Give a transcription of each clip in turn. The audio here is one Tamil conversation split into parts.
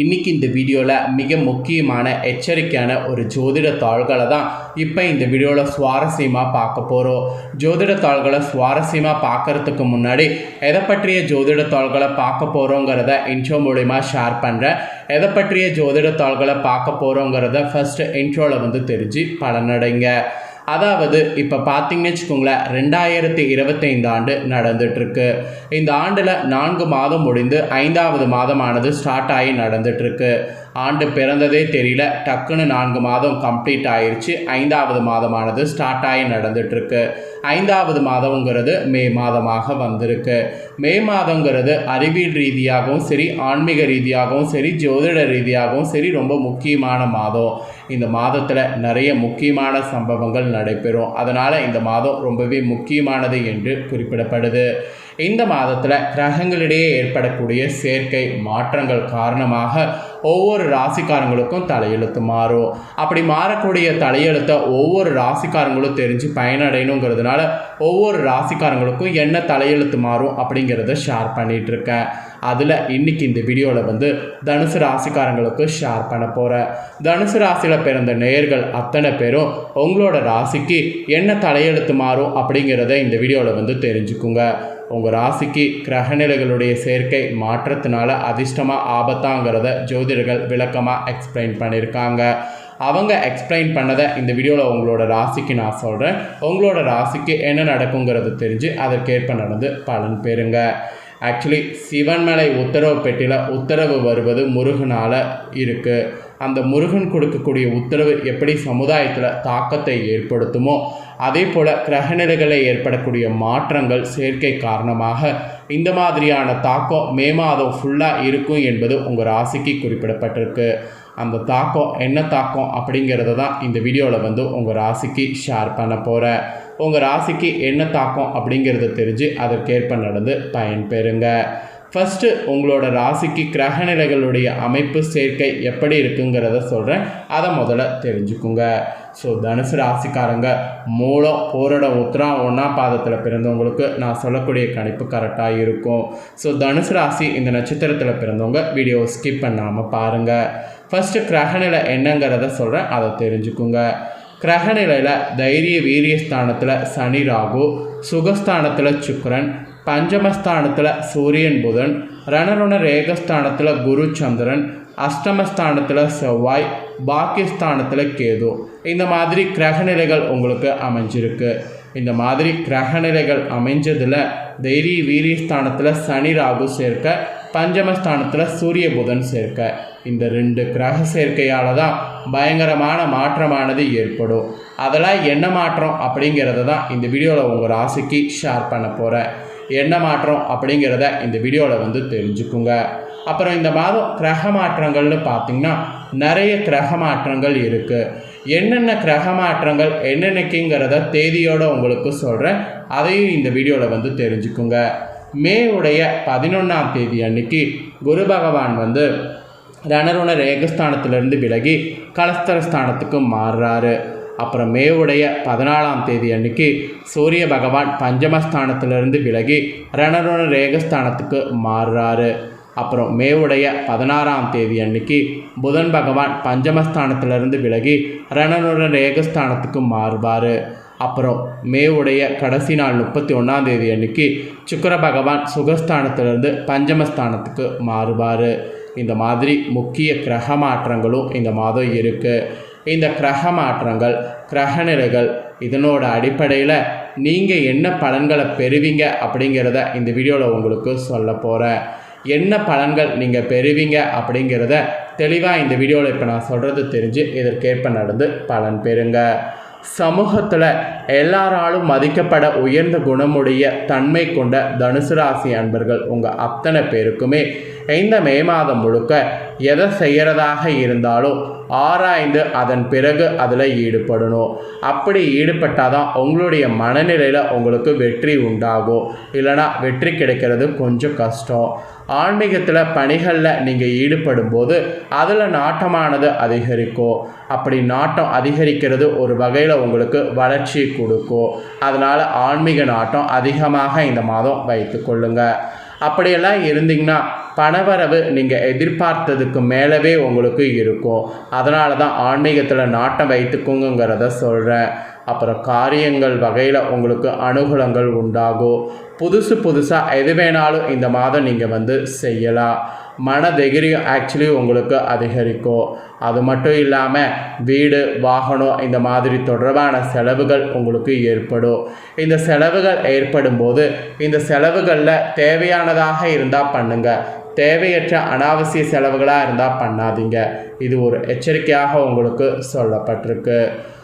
இன்னைக்கு இந்த வீடியோவில் மிக முக்கியமான எச்சரிக்கையான ஒரு ஜோதிட தாள்களை தான் இப்போ இந்த வீடியோவில் சுவாரஸ்யமாக பார்க்க போகிறோம் ஜோதிட தாள்களை சுவாரஸ்யமாக பார்க்கறதுக்கு முன்னாடி எதை பற்றிய ஜோதிட தாள்களை பார்க்க போகிறோங்கிறத இன்ட்ரோ மூலிமா ஷேர் பண்ணுறேன் எதை பற்றிய ஜோதிட தாள்களை பார்க்க போகிறோங்கிறத ஃபஸ்ட்டு இன்ட்ரோவில் வந்து தெரிஞ்சு பலனடைங்க. அதாவது இப்போ பார்த்தீங்கன்னு வச்சுக்கோங்களேன் ரெண்டாயிரத்தி இருபத்தைந்து ஆண்டு நடந்துட்டுருக்கு. இந்த ஆண்டில் நான்கு மாதம் முடிந்து ஐந்தாவது மாதமானது ஸ்டார்ட் ஆகி நடந்துட்டுருக்கு. ஆண்டு பிறந்ததே தெரியல. டக்குன்னு நான்கு மாதம் கம்ப்ளீட் ஆயிடுச்சு ஐந்தாவது மாதமானது ஸ்டார்ட் ஆகி நடந்துட்டுருக்கு. ஐந்தாவது மாதங்கிறது மே மாதமாக வந்திருக்கு. மே மாதங்கிறது அறிவியல் ரீதியாகவும் சரி ஆன்மீக ரீதியாகவும் சரி ஜோதிட ரீதியாகவும் சரி ரொம்ப முக்கியமான மாதம். இந்த மாதத்தில் நிறைய முக்கியமான சம்பவங்கள் நடைபெறும். அதனால் இந்த மாதம் ரொம்பவே முக்கியமானது என்று குறிப்பிடப்படுது. இந்த மாதத்தில் கிரகங்களிடையே ஏற்படக்கூடிய சேர்க்கை மாற்றங்கள் காரணமாக ஒவ்வொரு ராசிக்காரங்களுக்கும் தலையெழுத்து மாறும். அப்படி மாறக்கூடிய தலையெழுத்தை ஒவ்வொரு ராசிக்காரங்களும் தெரிஞ்சு பயனடையணுங்கிறதுனால ஒவ்வொரு ராசிக்காரங்களுக்கும் என்ன தலையெழுத்து மாறும் அப்படிங்கிறத ஷேர் பண்ணிகிட்ருக்கேன் அதில் இன்னைக்கு இந்த வீடியோவில் வந்து தனுசு ராசிக்காரங்களுக்கு ஷேர் பண்ண போகிறேன் தனுசு ராசியில் பிறந்த நேர்கள் அத்தனை பேரும் உங்களோட ராசிக்கு என்ன தலையெழுத்து மாறும் அப்படிங்கிறத இந்த வீடியோவில் வந்து தெரிஞ்சுக்குங்க. உங்கள் ராசிக்கு கிரகநிலைகளுடைய சேர்க்கை மாற்றத்தினால அதிர்ஷ்டமாக ஆபத்தாங்கிறத ஜோதிடர்கள் விளக்கமாக எக்ஸ்பிளைன் பண்ணியிருக்காங்க அவங்க எக்ஸ்பிளைன் பண்ணதை இந்த வீடியோவில் உங்களோட ராசிக்கு நான் சொல்கிறேன் உங்களோட ராசிக்கு என்ன நடக்குங்கிறது தெரிஞ்சு அதற்கேற்ப நடந்து பலன் பெறுங்க. ஆக்சுவலி சிவன்மலை உத்தரவு பெட்டியில் உத்தரவு வருவது முருகனால் இருக்குது அந்த முருகன் கொடுக்கக்கூடிய உத்தரவு எப்படி சமுதாயத்தில் தாக்கத்தை ஏற்படுத்துமோ அதே போல் கிரகநிலைகளில் ஏற்படக்கூடிய மாற்றங்கள் சேர்க்கை காரணமாக இந்த மாதிரியான தாக்கம் மே மாதம் ஃபுல்லாக இருக்கும் என்பது உங்கள் ராசிக்கு குறிப்பிடப்பட்டிருக்கு. அந்த தாக்கம் என்ன தாக்கம் அப்படிங்கிறத தான் இந்த வீடியோவில் வந்து உங்கள் ராசிக்கு ஷேர் பண்ண போகிறேன் உங்கள் ராசிக்கு என்ன தாக்கம் அப்படிங்கிறத தெரிஞ்சு அதற்கேற்ப நடந்து பயன்பெறுங்க. ஃபஸ்ட்டு உங்களோட ராசிக்கு கிரக நிலைகளுடைய அமைப்பு சேர்க்கை எப்படி இருக்குங்கிறத சொல்கிறேன் அதை முதல்ல தெரிஞ்சுக்குங்க. ஸோ தனுசு ராசிக்காரங்க மூலம் போரட உத்திரா ஒன்றாம் பாதத்தில் பிறந்தவங்களுக்கு நான் சொல்லக்கூடிய கணிப்பு கரெக்டாக இருக்கும். ஸோ தனுசு ராசி இந்த நட்சத்திரத்தில் பிறந்தவங்க வீடியோ ஸ்கிப் பண்ணாமல் பாருங்கள் ஃபஸ்ட்டு கிரகநிலை என்னங்கிறத சொல்கிறேன் அதை தெரிஞ்சுக்குங்க. கிரகநிலையில் தைரிய வீரியஸ்தானத்தில் சனி ராகு சுகஸ்தானத்தில் சுக்கரன் பஞ்சமஸ்தானத்தில் சூரியன் புதன் ரணருண ரேகஸ்தானத்தில் குரு சந்திரன் அஷ்டமஸ்தானத்தில் செவ்வாய் பாக்கியஸ்தானத்தில் கேது இந்த மாதிரி கிரகநிலைகள் உங்களுக்கு அமைஞ்சிருக்கு இந்த மாதிரி கிரகநிலைகள் அமைஞ்சதில் தைரிய வீரியஸ்தானத்தில் சனி ராகு சேர்க்க பஞ்சமஸ்தானத்தில் சூரிய புதன் சேர்க்க இந்த ரெண்டு கிரக சேர்க்கையால் தான் பயங்கரமான மாற்றமானது ஏற்படும் அதெல்லாம் என்ன மாற்றம் அப்படிங்கிறத தான் இந்த வீடியோவில் உங்கள் ராசிக்கு ஷேர் பண்ண போகிறேன் என்ன மாற்றம் அப்படிங்கிறத இந்த வீடியோவில் வந்து தெரிஞ்சுக்குங்க. அப்புறம் இந்த மாதம் கிரக மாற்றங்கள்னு பார்த்திங்கன்னா நிறைய கிரக மாற்றங்கள் இருக்குது என்னென்ன கிரக மாற்றங்கள் என்னென்னக்குங்கிறத தேதியோடு உங்களுக்கு சொல்கிறேன் அதையும் இந்த வீடியோவில் வந்து தெரிஞ்சுக்குங்க. மே உடைய பதினொன்றாம் தேதி அன்னைக்கு குரு பகவான் வந்து ரணருண ரேகஸ்தானத்திலிருந்து விலகி கலஸ்தர ஸ்தானத்துக்கு மாறுறாரு. அப்புறம் மேவுடைய பதினாலாம் தேதி அன்னைக்கு சூரிய பகவான் பஞ்சமஸ்தானத்திலிருந்து விலகி ரணருண ரேகஸ்தானத்துக்கு மாறுறாரு. அப்புறம் மேவுடைய பதினாறாம் தேதி அன்னைக்கு புதன் பகவான் பஞ்சமஸ்தானத்திலிருந்து விலகி ரணனுர ரேகஸ்தானத்துக்கு மாறுவார். அப்புறம் மேவுடைய கடைசி நாள் முப்பத்தி ஒன்றாம் தேதி அன்னைக்கு சுக்கர பகவான் சுகஸ்தானத்திலிருந்து பஞ்சமஸ்தானத்துக்கு மாறுவார். இந்த மாதிரி முக்கிய கிரக மாற்றங்களும் இந்த மாதம் இருக்குது இந்த கிரக மாற்றங்கள் கிரகநிலைகள் இதனோட அடிப்படையில் நீங்கள் என்ன பலன்களை பெறுவீங்க அப்படிங்கிறத இந்த வீடியோவில் உங்களுக்கு சொல்ல போகிறேன் என்ன பலன்கள் நீங்கள் பெறுவீங்க அப்படிங்கிறத தெளிவாக இந்த வீடியோவில் இப்போ நான் சொல்கிறது தெரிஞ்சு இதற்கேற்ப நடந்து பலன் பெறுங்க. சமூகத்தில் எல்லாராலும் மதிக்கப்பட உயர்ந்த குணமுடைய தன்மை கொண்ட தனுசு ராசி அன்பர்கள் உங்கள் அத்தனை பேருக்குமே இந்த மே மாதம் முழுக்க எதை செய்கிறதாக இருந்தாலும் ஆராய்ந்து அதன் பிறகு அதில் ஈடுபடணும். அப்படி ஈடுபட்டால் தான் உங்களுடைய மனநிலையில் உங்களுக்கு வெற்றி உண்டாகும். இல்லைனா வெற்றி கிடைக்கிறது கொஞ்சம் கஷ்டம். ஆன்மீகத்தில் பணிகளில் நீங்கள் ஈடுபடும் போது அதில் நாட்டமானது அதிகரிக்கும். அப்படி நாட்டம் அதிகரிக்கிறது ஒரு வகையில் உங்களுக்கு வளர்ச்சி கொடுக்கும். அதனால் ஆன்மீக நாட்டம் அதிகமாக இந்த மாதம் வைத்து கொள்ளுங்கள் அப்படியெல்லாம் இருந்தீங்கன்னா பணவரவு நீங்கள் எதிர்பார்த்ததுக்கு மேலவே உங்களுக்கு இருக்கும். அதனால தான் ஆன்மீகத்தில் நாட்டம் வைத்துக்குங்கிறத சொல்கிறேன் அப்புறம் காரியங்கள் வகையில் உங்களுக்கு அனுகூலங்கள் உண்டாகும். புதுசு புதுசாக எது வேணாலும் இந்த மாதம் நீங்கள் வந்து செய்யலாம். மன தைரியம் ஆக்சுவலி உங்களுக்கு அதிகரிக்கும் அது மட்டும் இல்லாமல் வீடு வாகனம் இந்த மாதிரி தொடர்பான செலவுகள் உங்களுக்கு ஏற்படும். இந்த செலவுகள் ஏற்படும் போது இந்த செலவுகளில் தேவையானதாக இருந்தால் பண்ணுங்கள் தேவையற்ற அனாவசிய செலவுகளாக இருந்தால் பண்ணாதீங்க. இது ஒரு எச்சரிக்கையாக உங்களுக்கு சொல்லப்பட்டிருக்கு.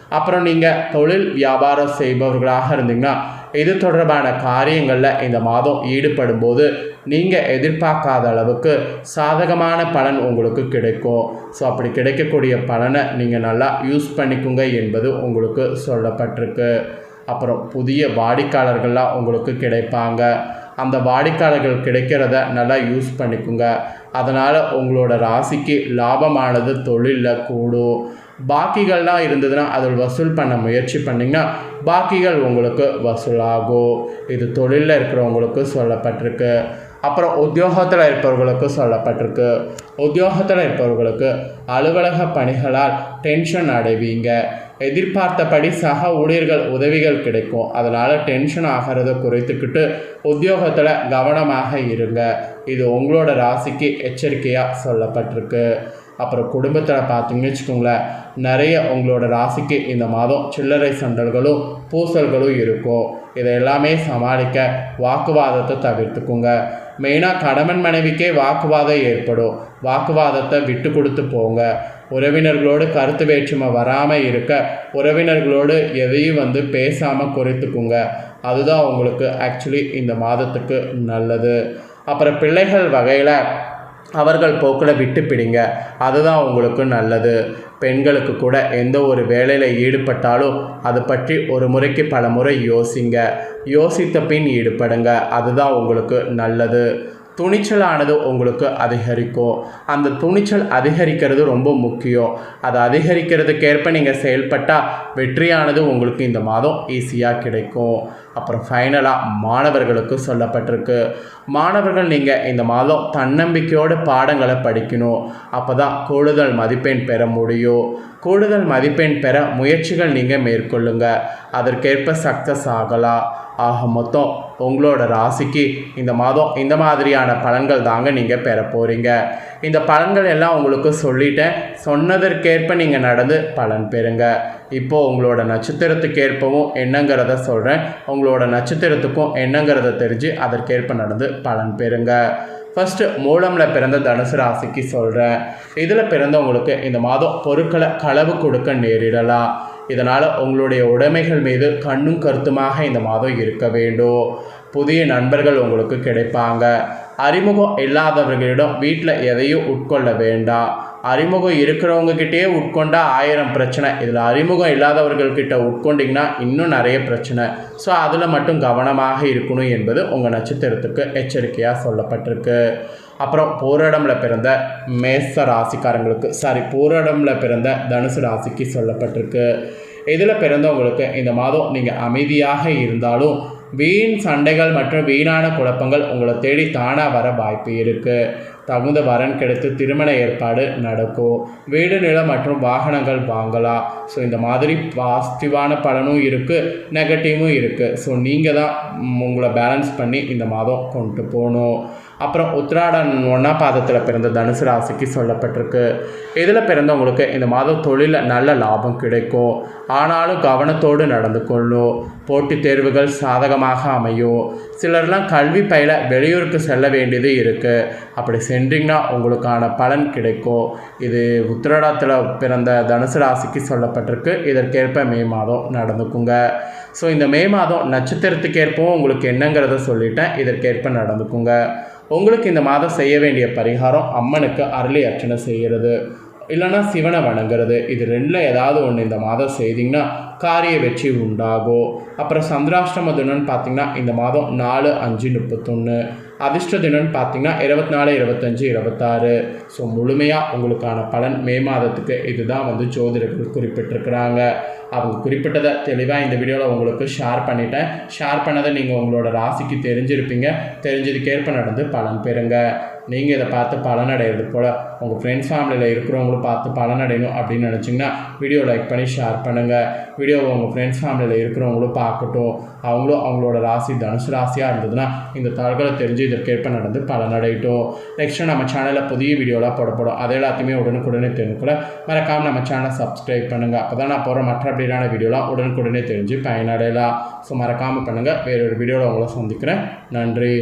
அப்புறம் நீங்கள் தொழில் வியாபாரம் செய்பவர்களாக இருந்தீங்கன்னா இது தொடர்பான காரியங்களில் இந்த மாதம் ஈடுபடும் போது நீங்கள் எதிர்பார்க்காத அளவுக்கு சாதகமான பலன் உங்களுக்கு கிடைக்கும். ஸோ அப்படி கிடைக்கக்கூடிய பலனை நீங்கள் நல்லா யூஸ் பண்ணிக்குங்க என்பது உங்களுக்கு சொல்லப்பட்டிருக்கு. அப்புறம் புதிய வாடிக்கையாளர்கள்லாம் உங்களுக்கு கிடைப்பாங்க. அந்த வாடிக்கையாளர்கள் கிடைக்கிறத நல்லா யூஸ் பண்ணிக்குங்க. அதனால் உங்களோட ராசிக்கு லாபமானது தொழிலில் கூடும். பாக்கிகள்லாம் இருந்ததுன்னா அதில் வசூல் பண்ண முயற்சி பண்ணிங்கன்னா பாக்கிகள் உங்களுக்கு வசூலாகும் இது தொழிலில் இருக்கிறவங்களுக்கு சொல்லப்பட்டிருக்கு. அப்புறம் உத்தியோகத்தில் இருப்பவர்களுக்கு சொல்லப்பட்டிருக்கு. உத்தியோகத்தில் இருப்பவர்களுக்கு அலுவலக பணிகளால் டென்ஷன் அடைவீங்க. எதிர்பார்த்தபடி சக ஊழியர்கள் உதவிகள் கிடைக்கும். அதனால் டென்ஷன் ஆகிறத குறைத்துக்கிட்டு உத்தியோகத்தில் கவனமாக இருங்க. இது உங்களோட ராசிக்கு எச்சரிக்கையாக சொல்லப்பட்டிருக்கு. அப்புறம் குடும்பத்தில் பார்த்தீங்கன்னு வச்சுக்கோங்களேன் நிறைய உங்களோட ராசிக்கு இந்த மாதம் சில்லறை சண்டல்களும் பூசல்களும் இருக்கும். இதை எல்லாமே சமாளிக்க வாக்குவாதத்தை தவிர்த்துக்குங்க. மெயினாக கணவன் மனைவிக்கே வாக்குவாதம் ஏற்படும். வாக்குவாதத்தை விட்டு கொடுத்து போங்க. உறவினர்களோடு கருத்து வேற்றுமை வராமல் இருக்க உறவினர்களோடு எதையும் வந்து பேசாமல் குறைத்துக்குங்க. அதுதான் உங்களுக்கு ஆக்சுவலி இந்த மாதத்துக்கு நல்லது. அப்புறம் பிள்ளைகள் வகையில் அவர்கள் போக்கில் விட்டு பிடிங்க. அதுதான் உங்களுக்கு நல்லது. பெண்களுக்கு கூட எந்த ஒரு வேலையில் ஈடுபட்டாலும் அது பற்றி ஒரு முறைக்கு பல முறை யோசிங்க. யோசித்த பின் ஈடுபடுங்க. அதுதான் உங்களுக்கு நல்லது. துணிச்சலானது உங்களுக்கு அதிகரிக்கும். அந்த துணிச்சல் அதிகரிக்கிறது ரொம்ப முக்கியம். அது அதிகரிக்கிறதுக்கேற்ப நீங்கள் செயல்பட்டால் வெற்றியானது உங்களுக்கு இந்த மாதம் ஈஸியாக கிடைக்கும். அப்புறம் ஃபைனலாக மாணவர்களுக்கு சொல்லப்பட்டிருக்கு. மாணவர்கள் நீங்கள் இந்த மாதம் தன்னம்பிக்கையோடு பாடங்களை படிக்கணும். அப்போ தான் கூடுதல் மதிப்பெண் பெற முடியும். கூடுதல் மதிப்பெண் பெற முயற்சிகள் நீங்கள் மேற்கொள்ளுங்க. அதற்கேற்ப சக்ஸஸ் ஆகலாம். ஆக மொத்தம் உங்களோட ராசிக்கு இந்த மாதம் இந்த மாதிரியான பலன்கள் தாங்க நீங்கள் பெற போகிறீங்க இந்த பலன்கள் எல்லாம் உங்களுக்கு சொல்லிட்டேன். சொன்னதற்கேற்ப நீங்கள் நடந்து பலன் பெறுங்க. இப்போது உங்களோட நட்சத்திரத்துக்கேற்பவும் என்னங்கிறத சொல்கிறேன் உங்களோட நட்சத்திரத்துக்கும் என்னங்கிறத தெரிஞ்சு அதற்கேற்ப நடந்து பலன் பெறுங்க. ஃபஸ்ட்டு மூலமில் பிறந்த தனுசு ராசிக்கு சொல்கிறேன் இதில் பிறந்தவங்களுக்கு இந்த மாதம் பொருட்களை களவு கொடுக்க நேரிடலாம். இதனால் உங்களுடைய உடைமைகள் மீது கண்ணும் கருத்துமாக இந்த மாதம் இருக்க வேண்டும். புதிய நண்பர்கள் உங்களுக்கு கிடைப்பாங்க. அறிமுகம் இல்லாதவர்களிடம் வீட்டில் எதையும் உட்கொள்ள வேண்டாம் அறிமுகம் இருக்கிறவங்கக்கிட்டே உட்கொண்டா ஆயிரம் பிரச்சனை. இதில் அறிமுகம் இல்லாதவர்கள்கிட்ட உட்கொண்டிங்கன்னா இன்னும் நிறைய பிரச்சனை. ஸோ அதில் மட்டும் கவனமாக இருக்கணும் என்பது உங்கள் நட்சத்திரத்துக்கு எச்சரிக்கையாக சொல்லப்பட்டிருக்கு. அப்புறம் பூரடமில் பிறந்த மேச ராசிக்காரங்களுக்கு சாரி பூரடமில் பிறந்த தனுசு ராசிக்கு சொல்லப்பட்டிருக்கு. இதில் பிறந்தவங்களுக்கு இந்த மாதம் நீங்கள் அமைதியாக இருந்தாலும் வீண் சண்டைகள் மற்றும் வீணான குழப்பங்கள் உங்களை தேடி தானாக வர வாய்ப்பு இருக்குது தகுந்த வரன் கிடைத்து திருமண ஏற்பாடு நடக்கும் வீடு நிலம் மற்றும் வாகனங்கள் வாங்கலாம். ஸோ இந்த மாதிரி பாசிட்டிவான பலனும் இருக்குது நெகட்டிவும் இருக்குது ஸோ நீங்கள் தான் உங்களை பேலன்ஸ் பண்ணி இந்த மாதம் கொண்டு போகணும். அப்புறம் உத்ராடன் ஒன்றா பாதத்தில் பிறந்த தனுசு ராசிக்கு சொல்லப்பட்டிருக்கு. இதில் பிறந்தவங்களுக்கு இந்த மாதம் தொழிலில் நல்ல லாபம் கிடைக்கும். ஆனாலும் கவனத்தோடு நடந்து கொள்ளும். போட்டித் தேர்வுகள் சாதகமாக அமையும். சிலர்லாம் கல்வி பயில வெளியூருக்கு செல்ல வேண்டியது இருக்குது அப்படி சென்றீங்கன்னா உங்களுக்கான பலன் கிடைக்கும். இது உத்திரடாத்தில் பிறந்த தனுசு ராசிக்கு சொல்லப்பட்டிருக்கு. இதற்கேற்ப மே மாதம் நடந்துக்குங்க. ஸோ இந்த மே மாதம் நட்சத்திரத்துக்கேற்பவும் உங்களுக்கு என்னங்கிறத சொல்லிட்டேன். இதற்கேற்ப நடந்துக்குங்க. உங்களுக்கு இந்த மாதம் செய்ய வேண்டிய பரிகாரம் அம்மனுக்கு அருளி அர்ச்சனை செய்கிறது இல்லைன்னா சிவனை வணங்குறது. இது ரெண்டில் ஏதாவது ஒன்று இந்த மாதம் செய்திங்கன்னா காரிய வெற்றி உண்டாகும். அப்புறம் சந்திராஷ்டம தினம்னு பார்த்தீங்கன்னா இந்த மாதம் நாலு அஞ்சு முப்பத்தொன்று அதிர்ஷ்ட தினம்னு பார்த்தீங்கன்னா இருபத்தி நாலு இருபத்தஞ்சு இருபத்தாறு. ஸோ முழுமையாக உங்களுக்கான பலன் மே மாதத்துக்கு இதுதான் வந்து ஜோதிடர்கள் குறிப்பிட்டிருக்கிறாங்க. அவங்க குறிப்பிட்டதை தெளிவாக இந்த வீடியோவில் உங்களுக்கு ஷேர் பண்ணிட்டேன். ஷேர் பண்ணதை நீங்கள் உங்களோட ராசிக்கு தெரிஞ்சிருப்பீங்க. தெரிஞ்சதுக்கேற்ப நடந்து பலன் பெறுங்க. நீங்கள் இதை பார்த்து பலனடைகிறது போல் உங்கள் ஃப்ரெண்ட்ஸ் ஃபேமிலியில் இருக்கிறவங்களும் பார்த்து பலனடையணும் அப்படின்னு நினச்சிங்கன்னா வீடியோ லைக் பண்ணி ஷேர் பண்ணுங்கள் வீடியோவை உங்கள் ஃப்ரெண்ட்ஸ் ஃபேமிலியில் இருக்கிறவங்களும் பார்க்கட்டும். அவங்களும் அவங்களோட ராசி தனுசு ராசியாக இருந்ததுன்னா இந்த தாள்களை தெரிஞ்சு இதற்கேற்ப நடந்து பலனடையட்டும் நெக்ஸ்ட்டு நம்ம சேனலில் புதிய வீடியோலாம் போடப்படும் அதை எல்லாத்தையுமே உடனுக்குடனே தெரிஞ்சுக்கூட மறக்காமல் நம்ம சேனலை சப்ஸ்கிரைப் பண்ணுங்கள் அப்போ தான் நான் போகிற மற்ற அப்படியான வீடியோலாம் உடனுக்குடனே தெரிஞ்சு பயனடையலாம். ஸோ மறக்காமல் பண்ணுங்கள் வேறொரு வீடியோவில் உங்களை சந்திக்கிறேன். நன்றி.